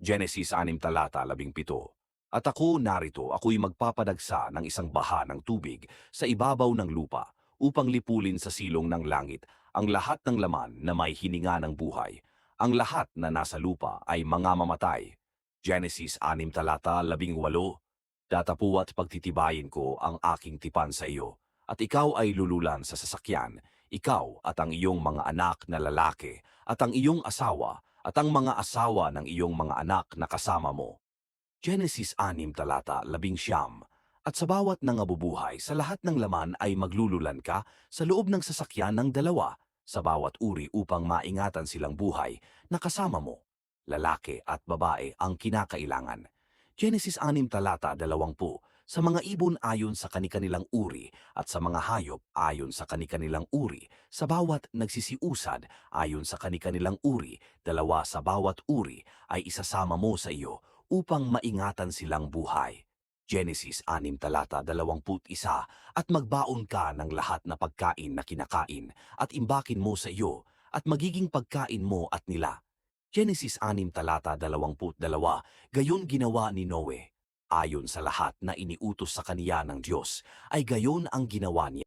Genesis 6 talata 17. At ako narito, ako'y magpapadagsa ng isang baha ng tubig sa ibabaw ng lupa upang lipulin sa silong ng langit ang lahat ng laman na may hininga ng buhay. Ang lahat na nasa lupa ay mga mamatay. Genesis 6 talata 18. Datapuat pagtitibayin ko ang aking tipan sa iyo, at ikaw ay lululan sa sasakyan, ikaw at ang iyong mga anak na lalaki, at ang iyong asawa, at ang mga asawa ng iyong mga anak na kasama mo. Genesis 6 talata 11 At sa bawat nangabubuhay, sa lahat ng laman ay maglululan ka sa loob ng sasakyan ng dalawa, sa bawat uri upang maingatan silang buhay na kasama mo. Lalaki at babae ang kinakailangan. Genesis 6 talata 20 Sa mga ibon ayon sa kanikanilang uri at sa mga hayop ayon sa kanikanilang uri, sa bawat nagsisiusad ayon sa kanikanilang uri, dalawa sa bawat uri ay isasama mo sa iyo upang maingatan silang buhay. Genesis 6 talata 21 At magbaon ka ng lahat na pagkain na kinakain at imbakin mo sa iyo at magiging pagkain mo at nila. Genesis 6 talata 22 Gayon ginawa ni Noe. Ayon sa lahat na iniutos sa kaniya ng Diyos, ay gayon ang ginawa niya.